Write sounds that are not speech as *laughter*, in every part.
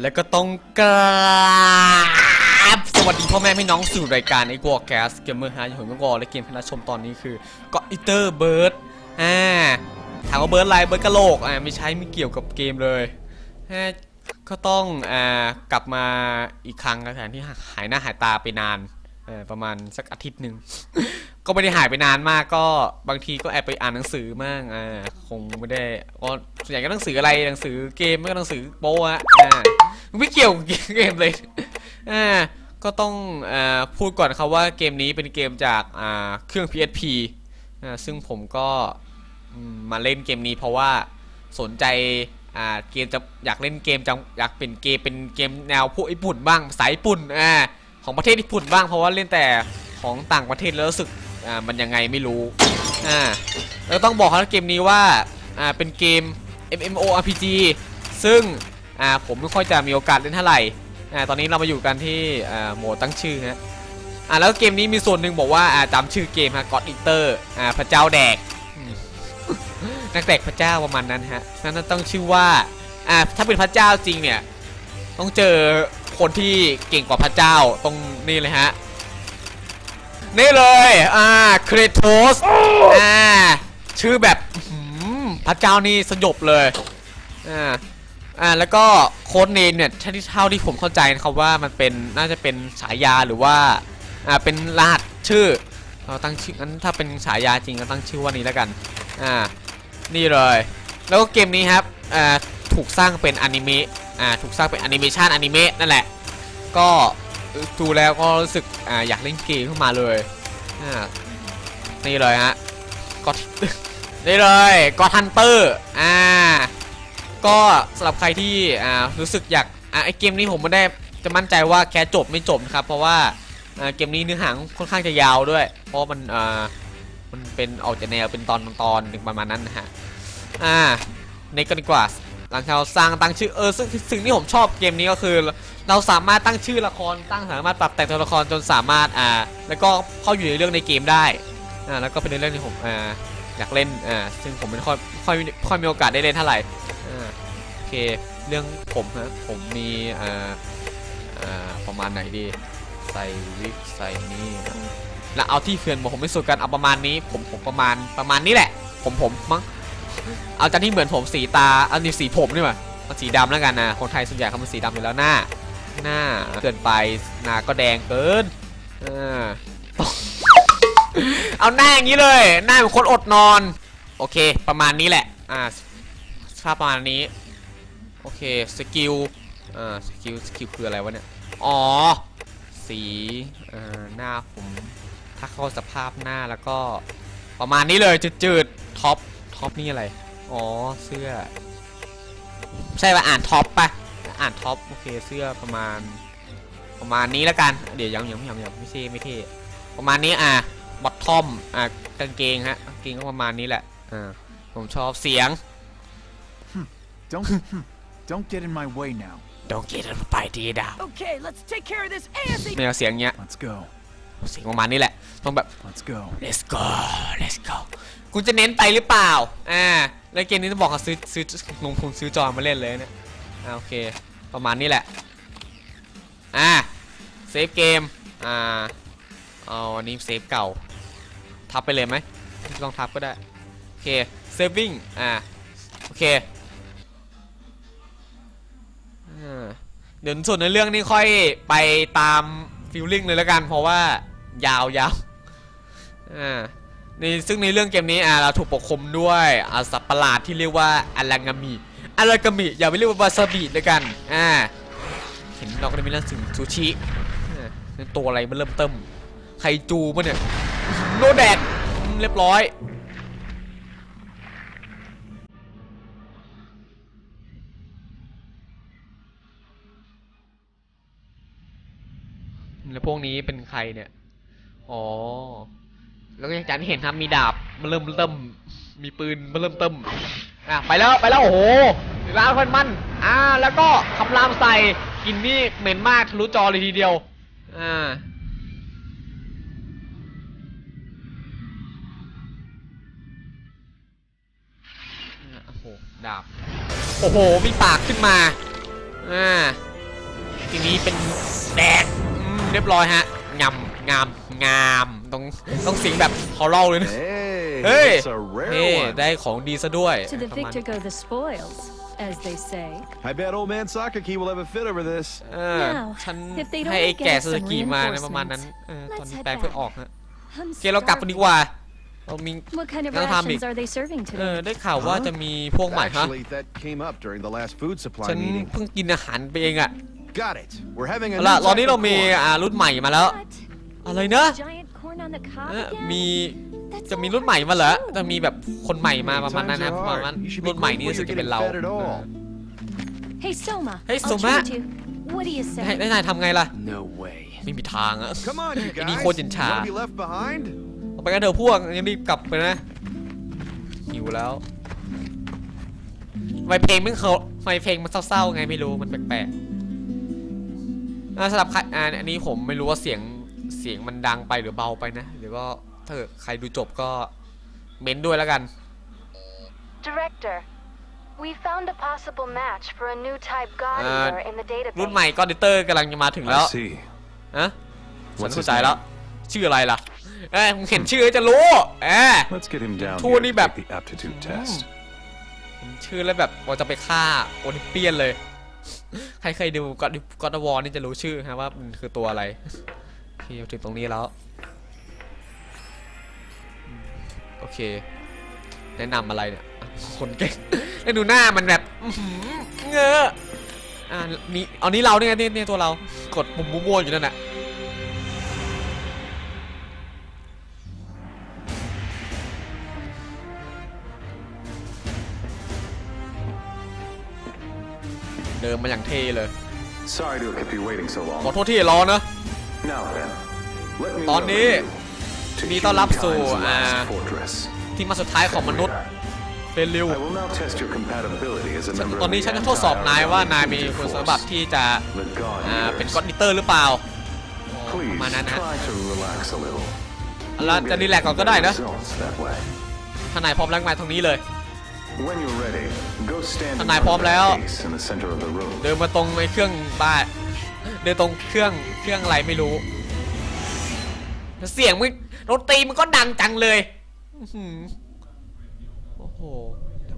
แล้วก็ต้องกราบสวัสดีพ่อแม่พี่น้องสู่รายการไอ้กวแคสเกมเมอร์ฮาอยู่หัวมังกรและเกมที่เราชมตอนนี้คือก็อิเตอร์เบิร์ดอ่าถามว่าเบิร์ดอะไรเบิร์ดกระโหลกอ่าไม่ใช่ไม่เกี่ยวกับเกมเลยอ่าก็ต้องอ่ากลับมาอีกครั้งนะแทนที่หายหน้าหายตาไปนานเออประมาณสักอาทิตย์หนึ่ง ก็ไม่ได้หายไปนานมากก็บางทีก็แอบไปอ่านหนังสือมั่งอ่าคงไม่ได้ก็ส่วนใหญ่ก็หนังสืออะไรหนังสือเกมไม่ก็หนังสือโป๊ะอะไม่เกี่ยวกับเกมเลยอ่าก็ต้องอ่าพูดก่อนครับว่าเกมนี้เป็นเกมจากอ่าเครื่อง PSP อ่าซึ่งผมก็มมาเล่นเกมนี้เพราะว่าสนใจอ่าเกมจะอยากเล่นเกมจะอยากเป็นเกมเป็นเกมแนวพวกญี่ปุ่นบ้างสายญี่ปุ่นอ่าของประเทศญี่ปุ่นบ้างเพราะว่าเล่นแต่ของต่างประเทศแล้วรู้สึก อ่ามันยังไงไม่รู้อ่าแล้วต้องบอกครับเกมนี้ว่าอ่าเป็นเกม MMORPG ซึ่งอ่าผมไม่ค่อยจะมีโอกาสเล่นเท่าไหร่อ่าตอนนี้เรามาอยู่กันที่อ่าโหมดตั้งชื่อฮะอ่าแล้วเกมนี้มีส่วนหนึ่งบอกว่าอ่าจำชื่อเกมฮะ God Eater อ่าพระเจ้าแดกนักแดกพระเจ้าประมาณนั้นฮะนั่นต้องชื่อว่าอ่าถ้าเป็นพระเจ้าจริงเนี่ยต้องเจอคนที่เก่งกว่าพระเจ้าตรงนี้เลยฮะ นี่เลย อ่าเครโทสอ่า ชื่อแบบหือพระเจ้านี่สยบเลย อ่า อ่า แล้วก็โค้ดเนมเนี่ยเท่าที่เท่าที่ผมเข้าใจนะครับว่ามันเป็นน่าจะเป็นฉายาหรือว่า อ่า เป็นรหัสชื่อเราตั้งชื่องั้นถ้าเป็นฉายาจริงก็ตั้งชื่อว่านี้แล้วกัน อ่า นี่เลย แล้วก็เกมนี้ครับ อ่า ถูกสร้างเป็นอนิเมะ อ่า ถูกสร้างเป็นแอนิเมชันอนิเมะนั่นแหละ ก็ ดูแล้วก็รู้สึกอ่าอยากเล่นเกมขึ้นมาเลยอ่านี่เลยฮะก็นี่เลยก็ทันเตอร์อ่าก็สำหรับใครที่อ่ารู้สึกอยากอ่าไอเกมนี้ผมไม่ได้จะมั่นใจว่าแค่จบไม่จบนะครับ เพราะว่าอ่าเกมนี้เนื้อหาค่อนข้างจะยาวด้วย เพราะมันอ่ามันเป็นออกจากแนวเป็นตอนตอนหนึ่งประมาณนั้นนะฮะอ่าในกันดีกว่าหลังจากเราสร้างตั้งชื่อเออซึ่งสิ่งที่ผมชอบเกมนี้ก็คือ เราสามารถตั้งชื่อละครตั้งสามารถปรับแต่งตัวละครจนสามารถอ่าแล้วก็เข้าอยู่ในเรื่องในเกมได้อ่าแล้วก็เป็นเรื่องที่ผมอ่าอยากเล่นอ่าซึ่งผมไม่ค่อยค่อยค่อยมีโอกาสได้เล่นเท่าไหร่อ่าโอเคเรื่องผมฮะผมมีอ่าอ่าประมาณไหนดีใส่วิกใส่นี่แล้วเอาที่เพื่อนผมไม่สุดกันเอาประมาณนี้ผมผมประมาณประมาณนี้แหละ ผมผมมั้งเอาจากที่เหมือนผมสีตาเอานี่สีผมนี่มาเอาสีดำแล้วกันนะคนไทยส่วนใหญ่เขาเป็นสีดำอยู่แล้วหน้า หน้าเกินไปหน้าก็แดงเกินเออเอาหน้าอย่างนี้เลย หน้าเป็นคนอดนอน โอเค ประมาณนี้แหละ อ่าภาพประมาณนี้ โอเค สกิล อ่า สกิล สกิลคืออะไรวะเนี่ย อ๋อ สีเอ่อหน้าผม ถ้าเข้าสภาพหน้าแล้วก็ ประมาณนี้เลยจืดๆ ท็อป ท็อปนี่อะไร อ๋อ เสื้อ ใช่ป่ะ อ่านท็อปป่ะ อ่านท็อปโอเคเสื้อประมาณ ประมาณนี้แล้วกัน เดี๋ยวยังยังยังยังไม่เท่ไม่เท่ประมาณนี้อะบอททอมอะกางเกงฮะกางเกงก็ประมาณนี้แหละอ่าผมชอบเสียง Don't don't get in my way now. Don't get it ไปดีดาว Okay, let's take care of this ASAP. แนวเสียงเงี้ย Let's go. เสียงประมาณนี้แหละต้องแบบ Let's go. let's go let's go คุณจะเน้นไปหรือเปล่า อ่า แล้วเกมนี้ต้องบอกเขาซื้อซื้อลงทุนซื้อจอมาเล่นเลยเนี่ย อ่าโอเค ประมาณนี้แหละ อ่าเซฟเกม อ่าเอาอันนี้เซฟเก่า ทับไปเลยไหมไม่ต้องทับก็ได้ โอเค เซฟวิ่ง อ่า โอเคเดี๋ยวส่วนในเรื่องนี้ค่อยไปตามฟิลลิ่งเลยแล้วกัน เพราะว่ายาวยาวอ่าในซึ่งในเรื่องเกมนี้อ่าเราถูกปกคลุมด้วยอสัตว์ประหลาดที่เรียกว่าอลังามิ อลังามิอย่าไปเรียกว่าวาซาบิเลยกันอ่าเห็นเราก็ได้มีเรื่องถึงซูชิอ่ตัวอะไรมันเริ่มเติมไคจูปะเนี่ยโนแดดเรียบร้อยแล้วพวกนี้เป็นใครเนี่ย อ๋อ แล้วก็อย่างที่เห็นครับมีดาบมันเริ่มเริ่มมีปืนมันเริ่มเติม อะไปแล้วไปแล้วโอ้โหร้าคนมันอ่าแล้วก็คำรามใส่กินนี่เหม็นมากทะลุจอเลยทีเดียวอ่าโอ้โหดาบโอ้โหมีปากขึ้นมาอ่าทีนี้เป็นแดกอืมเรียบร้อยฮะงามงามงามต้องต้องสียงแบบฮอลล์เลยนะ Hey, Hey! it's a rare เฮ้ one. ได้ของดีซะด้วย To the ประมาณ victor go the spoils, as they say. I bet old man Sakaki will have a fit over this. เออ Now, ฉัน if they'd ให้ไอ้ only แก่ get us ซูซู some กิมานะประมาณนั้น reinforcements. เออตอน Let's นี้ head แปลงเพื่อ back. ออกฮะ I'm โอเคเรากลับกันดีกว่าเรามี What kind of Another time, rations Mick. are they serving เออ today? ได้ข่าวว่าจะมีพวกใหม่ ฮะ Actually, that came up during the last food supply ฉัน meeting. เพิ่งกินอาหารไปเองอะ Got it. We're having a เอา new ล่ะตอนนี้ type เรา of มี corn. อ่ารุ่นใหม่มาแล้ว What? อะไรนะ Giant corn on the cob เออ again? มี That's จะมี all รุ่นใหม่ right มาเหรอ too. จะมีแบบคนใหม่มาประมาณนั้น Times นะ are ประมาณ hard. You should be รุ่นใหม่นี้ grateful รู้สึก you're จะเป็น getting เรา fed at all. Hey Soma. Hey, I'll Soma. treat you. What do you ให้ say? ได้นายทำไงล่ะ No way. ไม่มีทางอะ Come on, you ไอ้นี่ guys. โคตรเย็นชา Wanna be left behind? เอาไปกันเถอะพวกยังรีบกลับไปนะหิวแล้วทำไมเพลงมันเขาทำไมเพลงมันเศร้าๆไงไม่รู้มันแปลกๆอ่าสำหรับใครอ่าอันนี้ผมไม่รู้ว่าเสียงเสียงมันดังไปหรือเบาไปนะเดี๋ยวก็ ถ้าเกิดใครดูจบก็เม้นด้วยแล้วกัน Director, we found a possible match for a new type god Uh, eater in the รุ่น database. ใหม่ก็ดิเตอร์กำลังจะมาถึงแล้ว I see. อะฉัน What's เข้า his ใจแล้ว name? ชื่ออะไรล่ะ เอ้ยมึงเห็นชื่อจะรู้เอ้ย Let's get him down Thu here đi to bạp. take the aptitude test. เห็นชื่อแล้วแบบว่าจะไปฆ่าโอลิมเปียนเลย ใครเคยดูก็ก็ตวอนี่จะรู้ชื่อฮะว่ามันคือตัวอะไรโอเคถึงตรงนี้แล้วอืม โอเค แนะนำอะไรเนี่ยอะคนเก่งแล้วดูหน้ามันแบบอื้อหือเงอะอ่านี่เอานี้เราเนี่ยนี่นี่ตัวเรากดปุ่มมั่วๆอยู่นั่นแหละเดินมาอย่างเท่เลย Sorry to have kept you waiting so ขอ long. โทษที่รอนะ Now then, let me ตอน welcome นี้ you to มีต้อนรับสู่ humankind's อ่า last fortress. ที่มาสุดท้ายของมนุษย์เฟรนลิว I will now test your compatibility as a member ตอน of นี้ the ฉันจะทดสอบนายว่านายมีคุณสมบัติที่จะ The god อ่าเป็น eaters. ก็อดดิเตอร์หรือเปล่าป Please ระมาณนั้นนะ try to relax a little. แล้วจะรีแลกซ์ก่อนก็ได้นะ Results that way. ถ้านายพร้อมแล้วมาตรงนี้เลย When you're ready, go stand in ทนาย front พร้อม of แล้ว that case in the center of the room. เดินมาตรงไอ้เครื่องบ้านเดินตรงเครื่องเครื่องอะไรไม่รู้แล้วเสียงมึง ดนตรีมันก็ดังจังเลยอื้อหือโอ้โห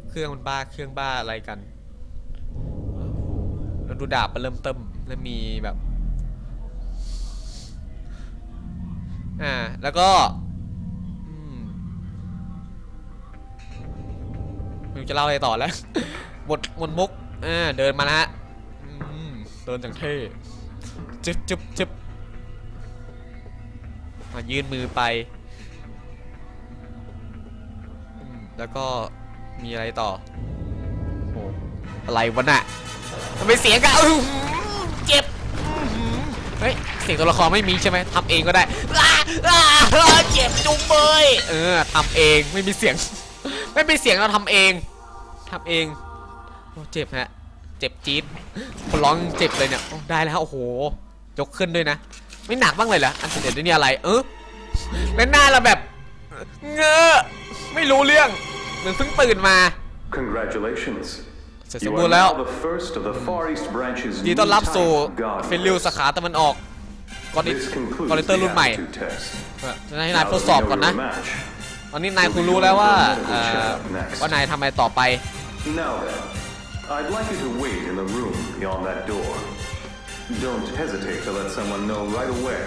เครื่องมันบ้าเครื่องบ้าอะไรกันโอ้โหแล้วดูดาบมันเริ่มเติมแล้วมีแบบอ่าแล้วก็มไม่รู้จะเล่าอะไรต่อแล้วหมดหมดมุกอ่าเดินมาแล้วฮะอืมเดินอย่างเท่จึ๊บจึ๊บจึ๊บ อะยื่นมือไป แล้วก็มีอะไรต่อโอ้อะไรวะน่ะทำไมเสียงกันเจ็บ เฮ้ย เสียงตัวละครไม่มีใช่ไหมทำเองก็ได้อาอาเจ็บจุงเบยเออทำเองไม่มีเสียง ไม่มีเสียงเราทำเองทำเองโอ้เจ็บฮะ เจ็บจี๊ดคนร้องเจ็บเลยเนี่ยได้แล้วโอ้โห ยกขึ้นด้วยนะ ไม่หนักบ้างเลยเหรออันเด็ดนี่อะไร เออแล้วหน้าเราแบบ เงอะไม่รู้เรื่องเหมือนเพิ่งตื่นมา Congratulations. เสร็จส You ม are บูรณ์แล้ว now the first of the Far East branch's ยินดี new ต้อนรับสู่ type god ฟิลิว eaters. สาขาตะวันออกก่อนนี้ This ก่อน concludes ลิเตอร์ the รุ่นใหม่ aptitude test. เออจะให้นาย Now ทด that สอบ we ก่อน know นะ your match, ตอนนี้นายคงรู้แล้วว่าเอ่อว่านายทำอะไรต่อไป Don't hesitate to let someone know right away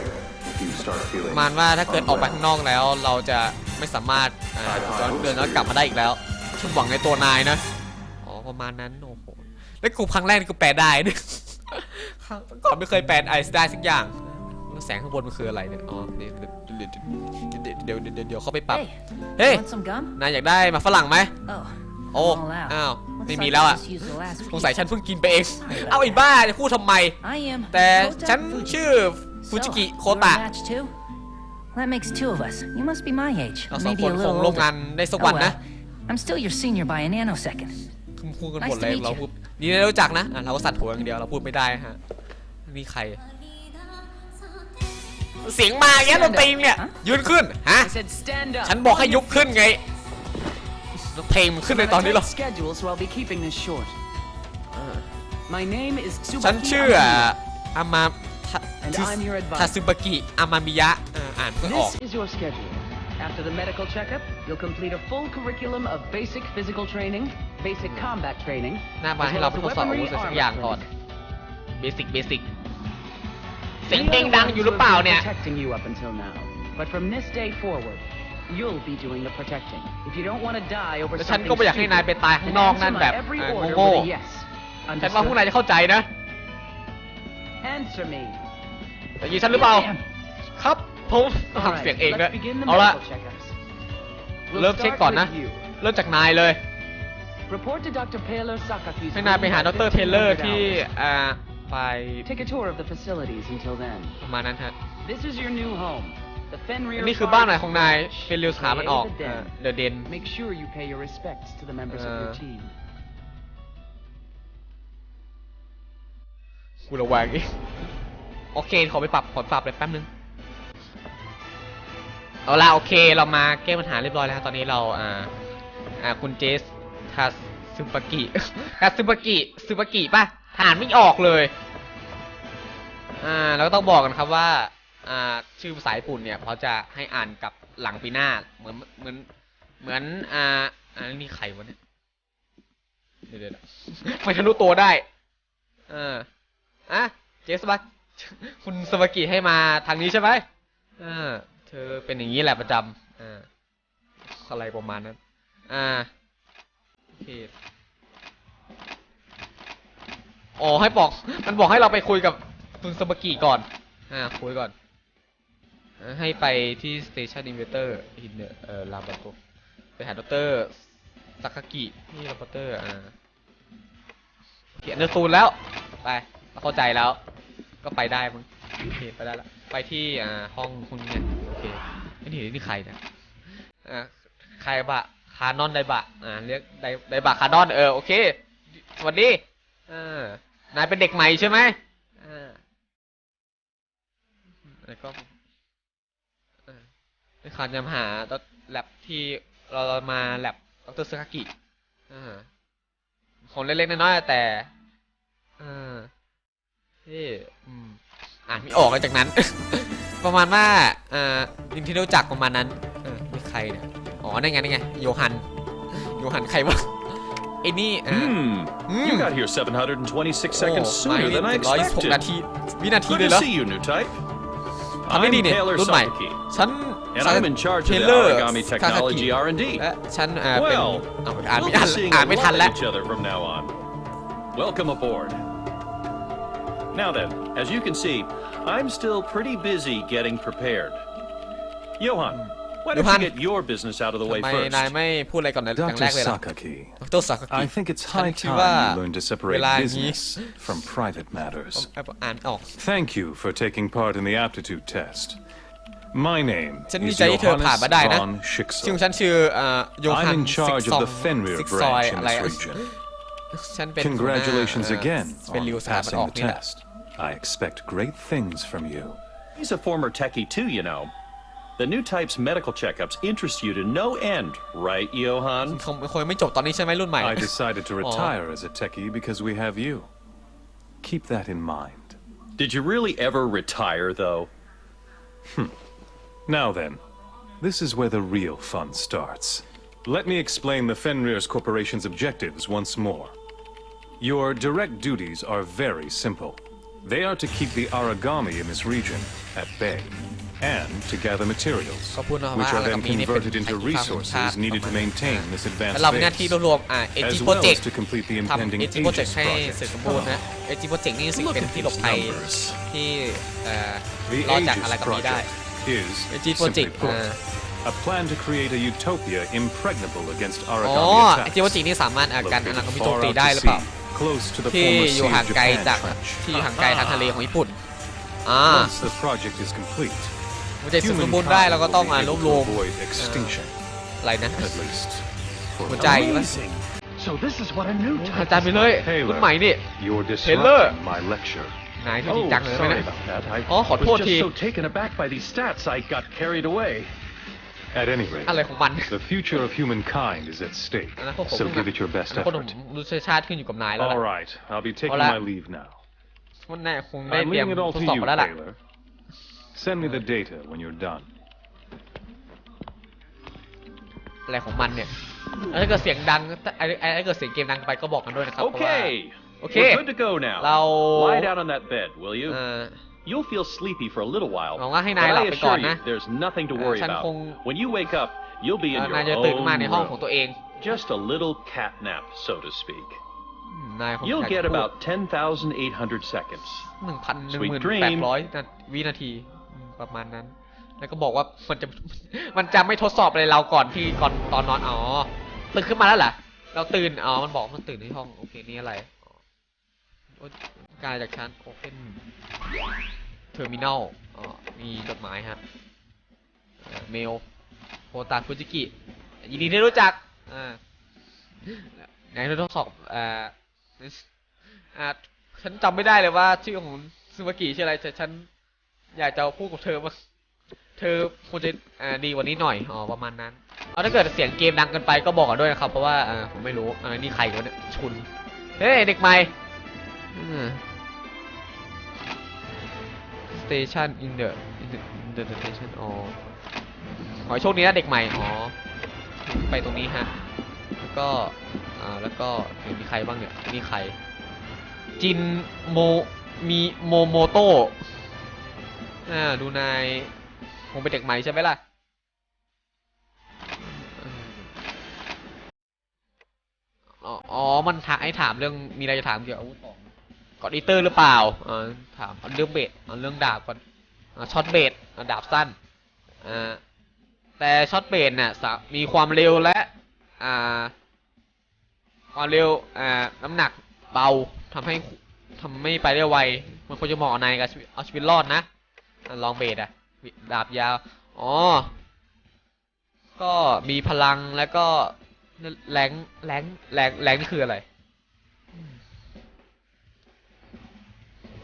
if you start ป feeling ระมาณว่าถ้าเกิดออกไปข้าง unwell. นอกแล้วเราจะไม่สามารถอ่าย้อนเดินย้อนกลับมาได้อีกแล้วฉันหวังในตัวนายนะอ๋อประมาณนั้นโอ้โหแล้วกูครั้งแรกนี่กูแปลได้ด้วยครั้งก่อนไม่เคยแปลไอซ์ได้สักอย่างแล้วแสงข้างบนมันคืออะไรเนี่ย อ๋อ เดี๋ยวเดี๋ยวเดี๋ยวเดี๋ยวเดี๋ยวเข้าไปปรับ Hey, เฮ้ย want some gum? นายอยากได้มาฝรั่งไหม Oh, โอ้ all out. อ้าว Looks ไม่ like มี I แล้วอะ just used the last สงสัย piece. ฉันเพิ่งกินไปเอง เอาไอ้บ้าจะพูดทำไม I am. แต่ Kota ฉัน Fuji. ชื่อฟูจิ So, กิโค you're a ตะ match too? That makes two of us. You must be my age. เราสอง Maybe คน a คง little ร่วม older. งานได้สัก Oh วันนะ well. I'm still your senior by a nanosecond. พูดกันหมดเลย Nice to meet เรา you. พูดนี่ได้รู้จักนะอะเราก็สั่นหัวอย่างเดียวเราพูดไม่ได้ฮะนี่ใคร เสียงมาแกดนตรีเนี่ยฮะยืนขึ้นฮะ I said stand up. ฉันบอกให้ยุบขึ้นไงแล้ว เพลงมันขึ้นในตอนนี้หรอ schedule, so I'll be keeping this short. My name is ฉัน Tsubaki ชื่อ Amamiya. อามาทา And I'm your advisor. ทาซึบากิอามามิยะเอออ่านไม่ออก This is your schedule. After the medical checkup, you'll complete a full curriculum of basic physical training, basic combat training, หน้ามา as ให้ well เรา as ท the ดสอบอาวุ weaponry ธสัก armor อย่างก่อน training. เบสิกเบสิกเสียง We เพล are ง the ดัง ones อยู่ who หรือเปล่า have been เนี่ย protecting you up until now. But from this day forward, you'll be doing the protecting. If you don't want to die over แต่ฉัน something ก็ไม่อยากให้นายไป stupid, ตายข้าง then นอก answer นั่น my แบบ every เอ่อ order โง่ with a yes. ๆฉันว่าพวกนายจะเข้าใจนะ Answer me. แต่ยีฉันหรือเปล่า Yes, ครับ ผม All ทำเสียง right, เองด้วย let's begin the เอาละ medical checkups. We'll เริ่มเช็ค start ก่อนนะ with you. เริ่มจากนายเลย Report to Dr. Taylor Sakaki's ให้นายไปหาด room at รเทเลอร์1500ที่ hours. อ่าไป Take a tour of the facilities until then. ประมาณนั้นฮะ This is your new home. The Fenrir นี่คือบ้านใหม่ของนาย Farm. เป็นเรียวสขามันออก Created the den. เดอะเดน Make sure you pay your respects to the members of your Uh, team. กูระแวงอีกโอเค ขอไปปรับ ขอปรับเลยแป๊บนึง เอาละโอเค เรามาแก้ปัญหาเรียบร้อยแล้วครับตอนนี้เรา อ่า อ่า คุณเจสทาซึปากิทาซึปากิซึปากิป่ะ ฐานไม่ออกเลย อ่าแล้วก็ต้องบอกกันครับว่าอ่า ชื่อภาษาญี่ปุ่นเนี่ยเขาจะให้อ่านกับหลังปีหน้า เหมือนเหมือนเหมือนอ่าอ่านี่ใครวะเนี่ยเดี๋ยวเดี๋ยวไม่ทะลุตัวได้ เอออะเจสบาคุณสบากิให้มาทางนี้ใช่ไหมอ่าเธอเป็นอย่างนี้แหละประจำอ่าอะไรประมาณนั้น อ่าโอเคอ๋อให้บอก มันบอกให้เราไปคุยกับคุณสบกิก่อน อ่า คุยก่อน ให้ไปที่ Station Inverter in the เอ่อ Laboratory ไปหาดรซากากิที่ Laboratory อ่าเขียนเนอร์ซูนแล้ว ไปเข้าใจแล้ว ก็ไปได้มึงโอเคไปได้ละไปที่อ่าห้องคุณเนี่ยโอเคไอ้นี่นี่ใครเนี่ยอ่าใครบะคานอนไดบะอ่าเรียกไดไดบะคานอนเออโอเคสวัสดีอ่านายเป็นเด็กใหม่ใช่ไหมอ่าแล้วก็าในขานจะหาตแลบที่เรามาแลบดรสกากิอ่าคนเล็กๆน้อยๆแต่อ่าที่อืมอ่านไม่ออกเลยจากนั้น ประมาณว่าอ่าลินที่รู้จักประมาณนั้นเออนี่ใครเนี่ยอ๋อนั่นไงนั่นไงโยฮันโยฮันใครวะไอ้นี่อ่า Hmm. Hmm. You got here 726 seconds โอ้ sooner than I ร้อยหกนา expected. ทีวินาที Good เลยเหร to อ ทำได้ I'm ดีเนี่ย Taylor รุ่นใหม่ Sakaki, ฉัน and I'm in charge of the Taylor origami technology Sakaki R&D. และฉันอ่าเป็น Well, เอาอ่านไม่ We'll อ่าน be seeing อ่าน a ไม่ lot ทัน of แล้ว each other from now on. Welcome aboard. Now then, as you can see, I'm still pretty busy getting prepared. Johan, why don't Johan. you get your business out of the ทำ way ไม first? นายไม่พูดอะไรก่อนในอย่างแร Dr. กเลยล่ะ Sakaki, ดรสากากิ I think it's ฉัน high คิดว่า time you learn to เว separate ลาอย่างนี้ business from private ผม matters. อ่านออก Thank you for taking part in the aptitude test. My name ฉันดี is ใจที่เธอผ่านมาได้นะ Johannes von ชื่อของ Schicksal. ฉันชื่อเอ่อโยฮัน I'm in ซิก charge ซ of อง the Fenrir ซิกซอย branch อะ in ไร this region. ฉันเป็นหัวหน้า Congratulations เอ่อ again เป็น on ริวสถานมันอ passing อก the นี่แหละ test. I expect great things from you. He's a former techie too, you know. The new type's medical checkups interest you to no end, right, Johan? *laughs* คงคงไม่จบตอนนี้ใช่ไหมรุ่นใหม่ I decided to retire as a techie because we have you. Keep that in mind. Did you really ever retire, though? Now then, this is where the real fun starts. Let me explain the Fenrir's Corporation's objectives once more. Your direct duties are very simple. They are to keep the origami in this region at bay, And to gather materials, ก็พูดนะว่า which are อะไร then กับมีนี่เป็น converted into ภัยคุกคามของชาติ resources needed to maintain this แล้ว advanced เรามีหน้าที่รวบ base, รวมอ่าเอจิ as โปร well เจก as ต์ to complete the ทำ impending เอจิโปรเจก Aegis ต์ให้เสร็จ project. สมบูรณ์นะเอจิโปรเจกต์นี่รู้สึก Look เป็น at ที่หลบ these ภัย numbers. ที่เอ่อ The รอดจากอะไร Aegis กับนี้ได้ project is, เอจิโปรเจก simply ต์ put, อ่า a plan to create a utopia impregnable against อ๋อ origami เอ attacks. จิโปรเจกต์นี่สามารถอ่ากันอ Located นาคตมิโจม far ตี out ได้ to หรือเปล่า sea, close to the ที่ former อยู่ห่าง Sea of ไกล Japan จาก trench. ที่อยู่ห่างไกลทางทะเลของญี่ปุ่นอ่า Once the project is complete, มันจะสมบูรณ์ได้เราก็ humankind ต้อง will อ่า be รว able บร to วม avoid extinction, อะไรนะ at least. for หัว now. ใจวะ So this is what a new อา type จารย์ไปเลยรุ่นใหม่นี่ You're Taylor. disrupting my lecture. นายที่จริง Oh, จังเลยไหม sorry เนี่ย about that. I Oh, ขอโทษ was ที just so taken aback by these stats, I got carried away. At any rate, อะไรของมัน the future of humankind is at stake, อนาคตของ so พวก give it your best อนาคตของ effort. มนุษยชาติขึ้นอยู่กับนายแล้วล่ะ All right, I'll be taking Hola. my leave now. มันแน่คงได้ I'm เตรียม leaving it all ทด to สอบ you, มาแล้วล่ะ Taylor. Send me the data when you're done. อะไรของมันเนี่ยแล้วถ้าเกิดเสียงดังถ้าไอ้ไอ้ถ้าเกิดเสียงเกมดังไปก็บอกกันด้วยนะครับเพราะว่า Okay. Okay. We're good to go now. Lao- Lie down on that bed, will you? เอ่อ You'll feel sleepy for a little while. หวังว่าให้ But นายหลับ I ไปก่อน assure นะ you, there's nothing to worry ฉัน about. คง When you wake up, you'll be in เอ่อ your นายจะตื่น own ขึ้นมาในห้องของ room. ตัวเอง Just a little cat nap, so to speak. อืมนายคง You'll อยาก get จะพูด about 10,800 seconds. หนึ่งพันหนึ่ง Sweet หมื่น dreams แปดร้อยวินาทีอืม ประมาณนั้น แล้วก็บอกว่ามันจะมันจะไม่ทดสอบอะไรเราก่อนที่ก่อนตอนนอนอ๋อตื่นขึ้นมาแล้วเหรอเราตื่นอ๋อมันบอกมันตื่นที่ห้องโอเคนี่อะไรโอ๊ยการจากชั้น Open Terminal อ๋อมีจดหมายฮะเมลโฮตาฟุจิกิยินดีที่รู้จักอ่าไหนทดสอบอ่าอ่าฉันจำไม่ได้เลยว่าชื่อของซูมากิชื่ออะไรแต่ฉัน อยากจะพูดกับเธอว่าเธอควรจะอ่าดีกว่านี้หน่อยอ๋อประมาณนั้นเอาถ้าเกิดเสียงเกมดังเกินไปก็บอกกันด้วยนะครับเพราะว่าอ่าผมไม่รู้อ่านี่ใครกันเนี่ยชุนเฮ้ยเด็กใหม่ station in the in the, in the station อ๋อขอโชคดีนะเด็กใหม่อ๋อไปตรงนี้ฮะแล้วก็อ่าแล้วก็มีใครบ้างเนี่ยมีใครจินโมมีโมโมโต อ่าดูนายคงเป็นเด็กใหม่ใช่ไหมล่ะอ๋อ มันถามให้ถามเรื่องมีอะไรจะถามเกี่ยวกับอาวุธของกอดอีเตอร์หรือเปล่าอ่าถามเรื่องเบสเรื่องดาบก่อนช็อตเบสดาบสั้นอ่าแต่ช็อตเบสเนี่ยมีความเร็วและอ่าความเร็วอ่าน้ำหนักเบาทำให้ทำไม่ไปได้ไว มันควรจะเหมาะในกับเอาชีวิตรอดนะ ลองเบสอะดาบยาว อ๋อ ก็มีพลังแล้วก็แรงแรงแรงแรงนี่คืออะไร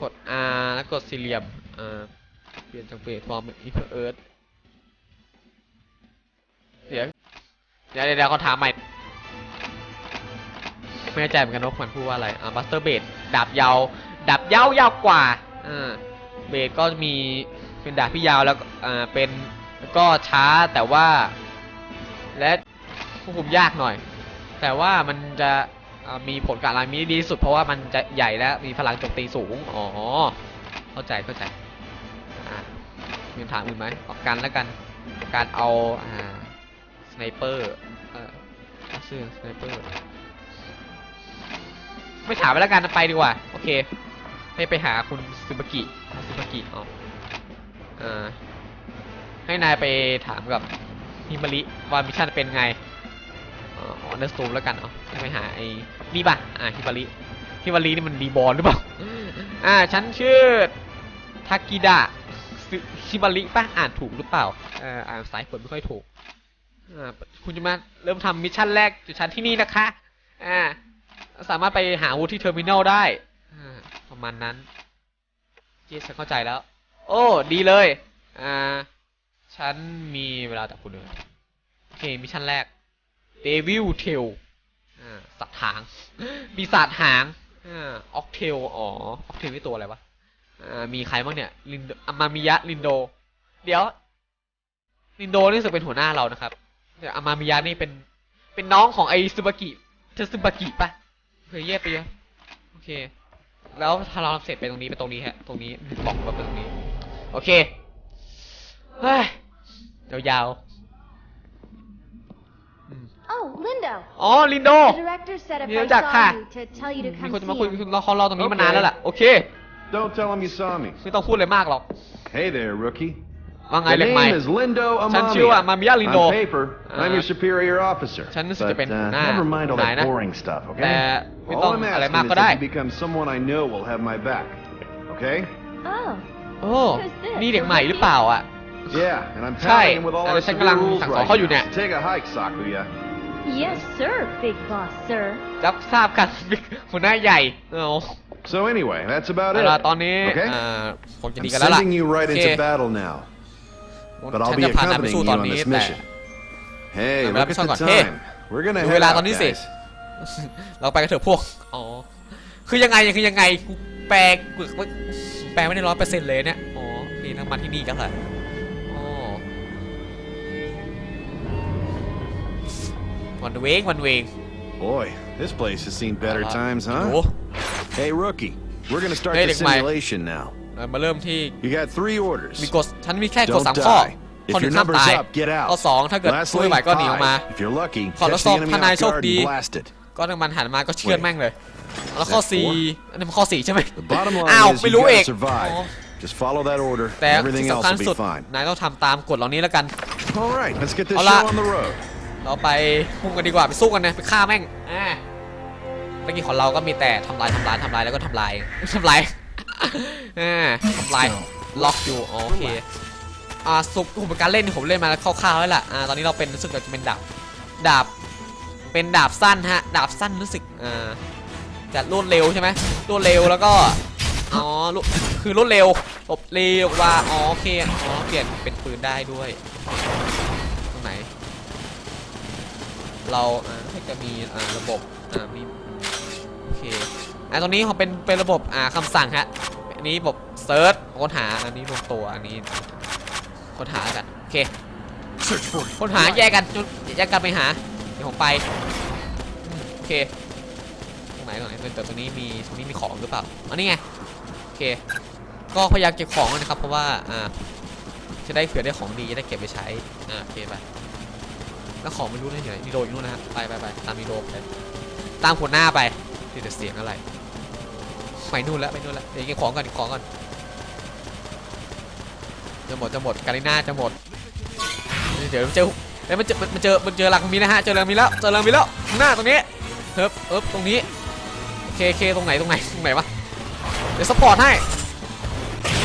กด R แล้วกดสี่เหลี่ยม อ่า เปลี่ยนจากเบสฟอร์มเป็นอีเอิร์ธเดี๋ยวเดี๋ยวเดี๋ยวเขาถามใหม่ ไม่แน่ใจเหมือนกันว่ามันพูดว่าอะไร อ่าบัสเตอร์เบดดาบยาว ดาบยาวยาวกว่า อ่า เบดก็มีเป็นดาบที่ยาวแล้วอ่าเป็นก็ช้าแต่ว่า และควบคุมยากหน่อย แต่ว่ามันจะมีผลการอะไรมีดีสุดเพราะว่ามันจะใหญ่และมีพลังโจมตีสูง อ๋อ เข้าใจเข้าใจมีคำถามอื่นไหมออกกันแล้วกัน การเอาอ่าสไนเปอร์เออเสื้อสไนเปอร์ไม่ถามไปแล้วกันไปดีกว่า โอเค ให้ไปหาคุณซูบากิซูบากิอ๋ออ่าให้นายไปถามกับฮิมาริว่ามิชชั่นเป็นไงอ๋อเนอร์สตูมแล้วกันเอ๋อให้ไปหาไอ้นี่ป่ะอ่าฮิมาริฮิมารินี่มันรีบอลหรือเปล่าอ่าฉันชื่อทากิดะฮิมาริป่ะอ่านถูกหรือเปล่าเอ่ออ่านสายฝนไม่ค่อยถูกอ่าคุณจะมาเริ่มทำมิชชั่นแรกจากฉันที่นี่นะคะอ่าสามารถไปหาวุธที่เทอร์มินอลได้ ประมาณนั้นเจฉันเข้าใจแล้ว โอ้ ดีเลย อ่า ฉันมีเวลาจากคุณเลยโอเค มิชชั่นแรกเดวิลเทลอ่า สัตว์หางปีศาจหาง อ่า ออกเทล อ๋อ ออกเทลนี่ตัวอะไรวะ อ่า มีใครบ้างเนี่ย ลินโดอามามิยะ ลินโด เดี๋ยว ลินโดนี่รู้สึกเป็นหัวหน้าเรานะครับแต่อามามิยะนี่เป็น เป็นน้องของไอซูบากิเธอซูบากิปะเคยแยกไปเยอะโอเค แล้วถ้าเราเสร็จไปตรงนี้ไปตรงนี้ฮะ ตรงนี้บอกว่าเป็นตรงนี้ โอเคเฮ้ยยาวๆอืม Oh, Lindo. อ๋อลินโด The director said if Yeah, I Jack, saw ha. you to tell you to มี come คนจะมาคุย see คุ him. ณรอเขารอตรงนี้มานานแล้วล่ะ โอเค Don't tell him you saw me. ไม่ต้องพูดเลยมากหรอก Hey there, rookie. ว่าไง My เล็กใหม่ name is Lindo ฉันชื่อว่า Amamiya. มามิยะลินโด On paper, I'm your Uh, superior officer. ฉันรู้สึก But จะเป็น uh, หัวหน้า never mind all นาย that นะ boring stuff, แต่ okay? ไม่ต้อง All I'm อะไรมาก asking ก็ is ได้ that you become someone I know will have my back. Okay? Oh, โอ้ นี่เด็กใหม่หรือเปล่าอ่ะ Yeah, and I'm ใช่ telling him with all แต่ our ฉัน severe กำลัง rules สั่งสอน right เขาอยู่เนี่ย now. So take a hike, Sakuya. yes, sir, big boss, sir. รับทราบกัน หัวหน้าใหญ่เอา So anyway, that's about เอา it. ละตอนนี้ Okay? อ่าคงจะ I'm ดีกันแล้วล่ะ sending you right โอเค into battle now. But ฉั I'll น be จะพานายไป accompanying สู้ you ตอน on นี้ this แต่ mission. Hey, Nah, look malapit at the sa akin. Hey! time. We're gonna Yung head wala out, ko ni si. guys. เราไปกันเถอะพวก อ๋อ คือยังไงคือยังไง กูแปลกูแปลไม่ได้ร้อยเปอร์เซ็นต์เลยเนี่ย อ๋อโอเคนั่งมาที่นี่กันเหรออ๋อวันเวงวันเวง Boy, this place has seen better Uh, times, โอ้ huh? Hey, rookie. We're gonna start Hey, the Dick Mike. simulation now. เรามาเริ่มที่ You got three orders. มีกฎฉันมีแค่กฎ Don't สามข้อ die. ข้อ If หนึ่ your งห้าม number's ตาย up, get out. ข้อสองถ้าเกิดสู้ Lastly, ไม่ไหวก็หนีออกมา five. If you're lucky, Kalau catch the sob, enemy panay off guard sokdi. and blast it. ก็ถ้ามันหันมาก็เชือด Wait. แม่งเลย แล้วข้อ Is that สี่ four? อันนี้มันข้อสี่ใช่ไหม The bottom อ้าว line is ไม่ you รู้เอก gotta survive. อ๋อ Just follow that order. แต่ Everything ที่ else สำคัญ will สุด be fine. นายต้องทำตามกฎเหล่านี้แล้วกัน All right, let's get this Hola. show on the road. เราไปพุ่งกันดีกว่าไปสู้กันนะไปฆ่าแม่งอ่าเมื่อกี้ของเราก็มีแต่ทำลายทำลายทำลายแล้วก็ทำลายทำลาย อ่าทำลายล็อกอยู่อ๋อโอเคอ่าสุกอุปการเล่นที่ผมเล่นมาแล้วคร่าวๆแล้วล่ะอ่าตอนนี้เราเป็นรู้สึกเราจะเป็นดาบดาบเป็นดาบสั้นฮะดาบสั้นรู้สึกอ่าจะรวดเร็วใช่ไหมรวดเร็วแล้วก็อ๋อรวดคือรวดเร็วหลบเร็วว่าอ๋อโอเคอ๋อเปลี่ยนเป็นปืนได้ด้วยตรงไหน เราอ่าให้จะมีอ่าระบบอ่ามีโอเค อ่าตรงนี้เขาเป็นเป็นระบบอ่าคำสั่งฮะอันนี้ระบบเซิร์ชค้นหาอันนี้รวมตัวอันนี้ค้นหากันโอเคค้นหาแยกกันจุดแยกกันไปหาเดี๋ยวผมไปโอเคตรงไหนตรงไหนแต่ตรงนี้มีตรงนี้มีของหรือเปล่าอันนี้ไงโอเค ก็พยายามเก็บของนะครับ เพราะว่าอ่าจะได้เผื่อได้ของดีจะได้เก็บไปใช้อ่าโอเคไปแล้วของไม่รู้เลยไหนนีโดอยู่นู่นนะฮะไปไปไปตามนีโดไปตามหัวหน้าไป ที่จะเสียงอะไรไปนู่นแล้วไปนู่นแล้วเดี๋ยวเก็บของก่อนของก่อนจะหมดจะหมดกาลิน่าจะหมดเดี๋ยวเจอเดี๋ยวมันเจอมันเจอมันเจอหลังมีนะฮะเจอหลังมีแล้วเจอหลังมีแล้วหน้าตรงนี้เฮิบเฮิบตรงนี้เคเคตรงไหนตรงไหนตรงไหนวะเดี๋ยวสปอร์ตให้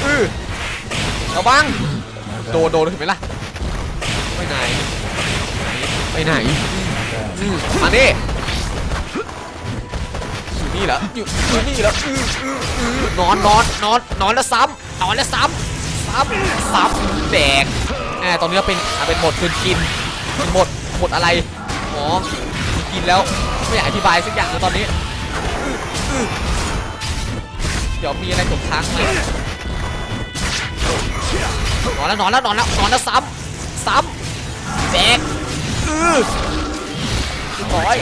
อือระวังโดนโดนเห็นไหมล่ะไม่ไหนไปไหนอืมมานี่อยู่ นี่เหรออยู่อยู่นี่เหรออืออืออือนอนนอนนอนนอนแล้วซ้ำนอนแล้วซ้ำซ้ำซ้ำแดกแหมตอนนี้เราเป็นเป็นหมดคืนกินเป็นหมดหมดอะไรอ๋อคืนกินแล้วไม่อยากอธิบายสักอย่างเลยตอนนี้เดี๋ยวมีอะไรตกค้างมานอนแล้วนอนแล้วนอนแล้วนอนแล้วซ้ำซ้ำแดกอือร้อย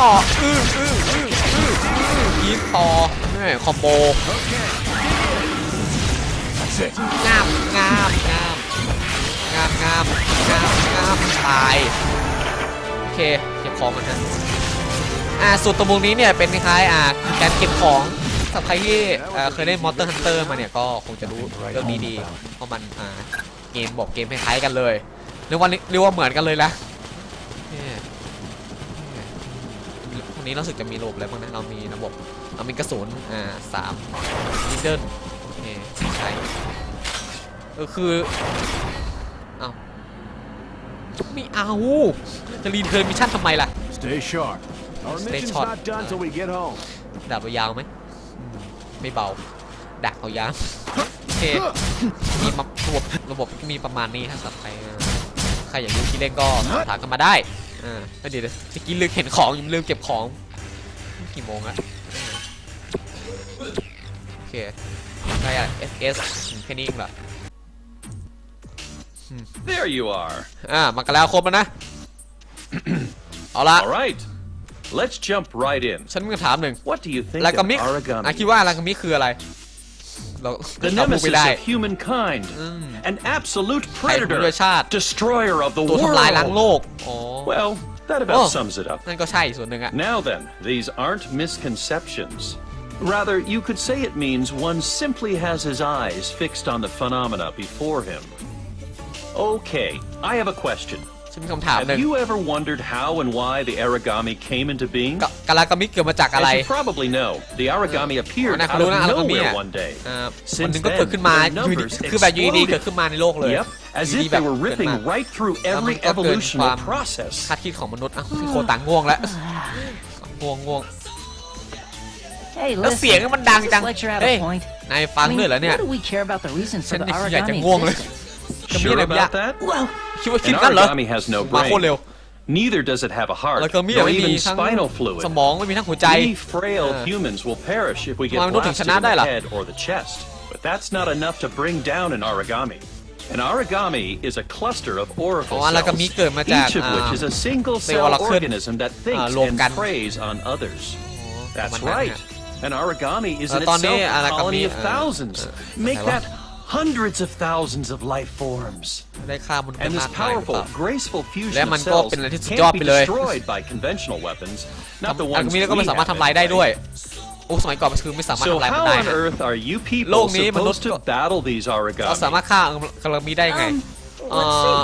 ต่ออืออืออืออืออือยิงต่อแม่คอมโบงามงามงามงามงามงามงามตายโอเคเก็บของกันนะอ่าสูตรตรงมุมนี้เนี่ยเป็นคล้ายๆอ่าการเก็บของสำหรับใครที่เคยเล่น Monster Hunter มาเนี่ยก็คงจะรู้เรื่องนี้ดีเพราะมันอ่าเกมบอกเกมคล้ายๆกันเลยเรียกว่าเรียกว่าเหมือนกันเลยละเนี่ยเนี่ยตรงนี้เราสึกจะมีระบบอะไรบ้างนะ เรามีระบบเรามีกระสุน อ่าสามนิดเดิลโอเคใช่เออคือเอาไม่เอา จะรีเทิร์นมิชชั่นทำไมล่ะ Stay sharp. Our Stay mission's sharp. not done till we get home. ดาบยาวไหมอืมไม่เบาดักเอายาวโอเคมีมาระบบระบบมีประมาณนี้ถ้าสับใครเออใครอยากรู้ที่เล่นก็สอบถามกันมาได้ อ่าแล้วเดี๋ยวจะกินลืมเห็นของยังลืมเก็บของกี่โมงอะโอเคได้อะ SS อืมแค่นี้เองเหรอ There you are. อ่ามากันแล้วครบแล้วนะ เอาละ All right. Let's jump right in. ฉันมีคำถามหนึ่ง What do you think รากา of มิอะ origami? คิดว่ารากามิคืออะไร เรา The เราพูดไม่ nemesis ได้ of humankind. An absolute ไข่ของ predator. ประชาติ Destroyer of the ตัวทำลายล้างโล world. ก อ๋อ Well, that about Oh. sums it up. นั่นก็ใช่ส่วนหนึ่งอะ Now then, these aren't misconceptions. Rather, you could say it means one simply has his eyes fixed on the phenomena before him. Okay, I have a question. ฉันมีคำถามหนึ่ Have ง you ever wondered how and why the origami came into being? กะกะลากามิเกิดมาจากอะไร As you probably know, the origami appeared นะเขา out รู้ of นะอารากามิ nowhere อ่ะ one day. อ่าวันห Since นึงก็เกิด then, ขึ้นมา their อยู่ดี numbers คือแบบอยูดีๆเกิด exploded. ขึ้นมาในโลกเลย Yep, as อยู่ดี if แบ they บ were เกิด ripping มา right through แล้วมัน every ก็เกินความ evolutional process. คาดคิดของมนุษย์อ่ะโคต่างง่วงแล้วง่วงง่วง Hey, แล้ว listen. เสียงมันดัง Does จัง this lecture have เฮ้ย a point? นายฟัง I mean, ด้วยเหรอเนี่ย what do we care about the reasons ฉั for น the อยากจะ origami ง่วงเลย existence? จะมี Sure อะไรไม่อยาก about that? Well, คิดว่าคิด An กันเหรอ origami has no มาโคตรเร็ว brain. Neither does it have a heart, แล้วก็มี nor ไม่มี even ทั้ง spinal fluid. สมองไม่มีทั้งหัวใจ We frail Uh. humans will perish if we get ทำไมมนุษย์ถึง blasted ชนะ in ได้ the ล่ะ head or the chest. But that's not enough to bring down an origami. An origami is a cluster of อ๋ oracle ออารากามิ cells, เกิดมาจาก each of อ่า which is a single เซลล์ cell ละครึ่ง organism that thinks อ่ารวมกัน and preys on others. ประมาณ That's นั้น right. ฮะ An origami is เอ่อ in ตอนนี้ itself อา a รากามิ colony of เอ่อ thousands. เอ่อ Make ไหนวะ that hundreds of thousands of life forms. ได้ฆ่ามนุษย์ And ไป this มากมายหรือเป powerful, ล่า graceful fusion และ of มันก็ cells เป็นอะไรที่สุดยอด can't ไป be เลย destroyed by conventional weapons, not the อารากา ones มิแล้วก็ไม่ we สามารถ have ทำลายได้ด้วย nowadays. โอ้สมัยก่อนมันคือไม่สามารถ So ทำลายมัน how ได้ on ฮะ earth are you โล people กนี้มนุษย์ supposed to battle these เราสามารถ origami? ฆ่าอารากามิได้ไง Um, เอ่อ let's see.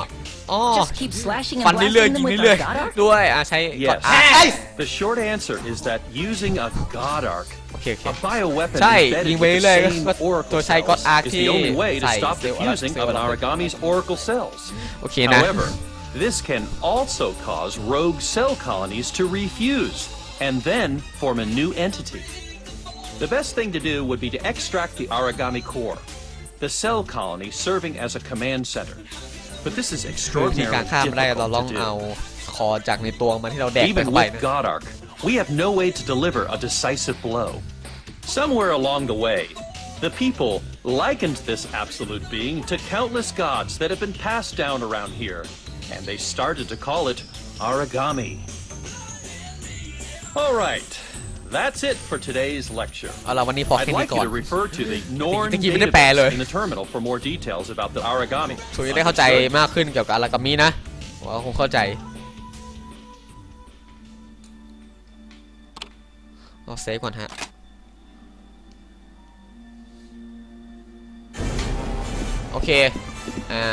อ๋อ Just keep slashing ฟัน and เรื่อยๆ blasting ยิ them ง with เรื่อย our god arc? ๆด้วยอ่ะใช้กด Yes. อ่ะเอ้ย The short answer is that using a god arc, โอเคโอเค a bioweapon ใช่ embedded ยิงไป with เรื่อย the ๆก็ same oracle ตัวใช้ก็อ cells อาร์ is ที่ the only way to ใส่ stop เซ the ลล์อะไร fusing เซล of ล์ an อะไร origami's oracle cells. โอเคนะ However, this can also cause rogue cell colonies to refuse and then form a new entity. The best thing to do would be to extract the origami core, the cell colony serving as a command center. But this is คือวิธีการ extraordinarily ฆ่ามันได้เราลอง difficult เอา to do. คอจากในตัวมันที่เราแดกไป Even เข้าไป with นะ God Arc, we have no way to deliver a decisive blow. Somewhere along the way, the people likened this absolute being to countless gods that have been passed down around here, and they started to call it origami. All right, that's it for today's lecture. เอาละวันนี้พอ I'd แค่นี้ like ก่ you อน to refer to the Norn ตะกี้ไม่ได้แปลเลย database in the terminal for more details about the origami. ช่วยได้เข้าใจมากขึ้นเกี่ยวกับอารากามินะหวังว่าคงเข้าใจเราเซฟก่อนฮะ โอเค อ่า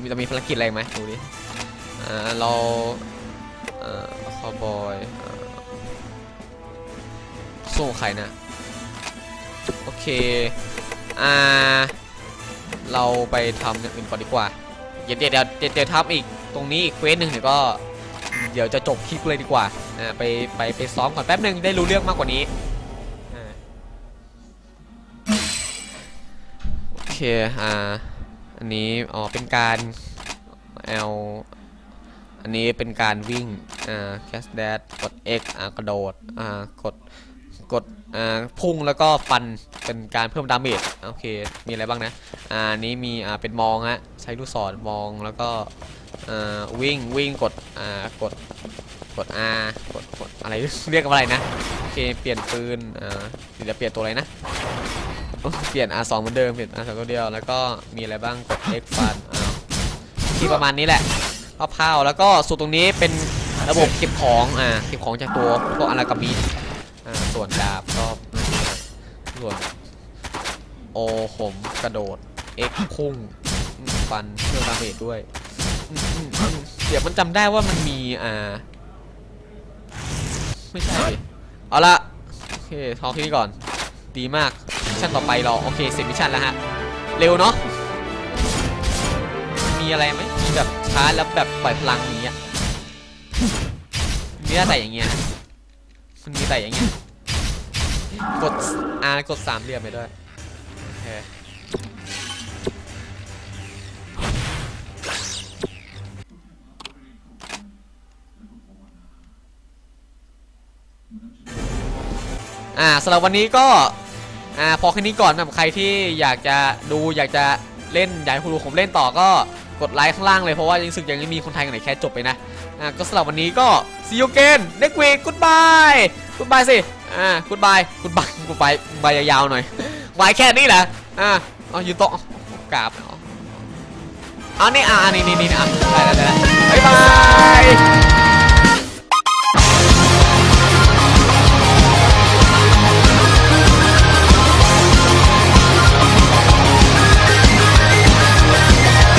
มีจะมีภารกิจอะไรไหมดูดิ อ่า เรา เอ่อคาวบอยสู้กั บใครนะ โอเค อ่า เราไปทำอย่างอื่นก่อนดีกว่า เดี๋ยวเดี๋ยวเดี๋ยวเดี๋ยวเดียวทำอีกตรงนี้อีกเควสหนึ่งเดี๋ยวก็ เดี๋ยวจะจบคลิปเลยดีกว่า อ่า ไปไปไปซ้อมก่อนแป๊บหนึ่งได้รู้เรื่องมากกว่านี้โอเค อ่า อันนี้อ๋อเป็นการเอาอันนี้เป็นการวิ่ง อ่า แคสแดดกด X อ่ากระโดด อ่ากด กดอ่าพุ่งแล้วก็ฟันเป็นการเพิ่มดาเมจโอเค มีอะไรบ้างนะอ่าอันนี้มีอ่าเป็นมองฮะใช้ลูกศรมองแล้วก็อ่าวิ่งวิ่งกดอ่ากดกด R กดกดอะไรเรียกว่าอะไรนะโอเคเปลี่ยนปืนอ่าเดี๋ยวเปลี่ยนตัวอะไรนะเปลี่ยน R2 เหมือนเดิมเปลี่ยน R2 ตัวเดียวแล้วก็มีอะไรบ้างกด X ฟันอ่าที่ประมาณนี้แหละคร่าวแล้วก็ส่วนตรงนี้เป็นระบบเก็บของอ่าเก็บของจากตัวพวกอารากามิ ส่วนดาบก็ส่วนโอผมกระโดด X พุ่งฟันเพิ่มดาเมจด้วยเดี๋ยวมันจำได้ว่ามันมีอ่า ไม่ใช่ เอาละโอเคทอแค่นี้ก่อน ดีมากมิชชั่นต่อไปเราโอเคเสร็จมิชชั่นแล้วฮะ เร็วเนาะมีอะไรไหมมีแบบชาร์จแล้วแบบปล่อยพลังอย่างเงี้ยมีแต่อย่างเงี้ยมันมีแต่อย่างเงี้ย กด R กดสามเหลี่ยมไปด้วย โอเค อ่าสำหรับวันนี้ก็ อ่าพอแค่นี้ก่อนสำหรับใครที่อยากจะดูอยากจะเล่นอยากให้คุณดูผมเล่นต่อก็กดไลค์ข้างล่างเลยเพราะว่ายังสึกยังไม่มีคนไทยคนไหนแคสจบไปนะ อ่าก็สำหรับวันนี้ก็ see you again next week goodbye กูบายสิ อ่ากูบายกูบายกูบายบายยาวๆหน่อยไว้แค่นี้แหละอ่าเอาอยู่โต๊ะกราบเอาเอานี่อ่านี่นี่นี่อะได้แล้วได้แล้วบ๊ายบาย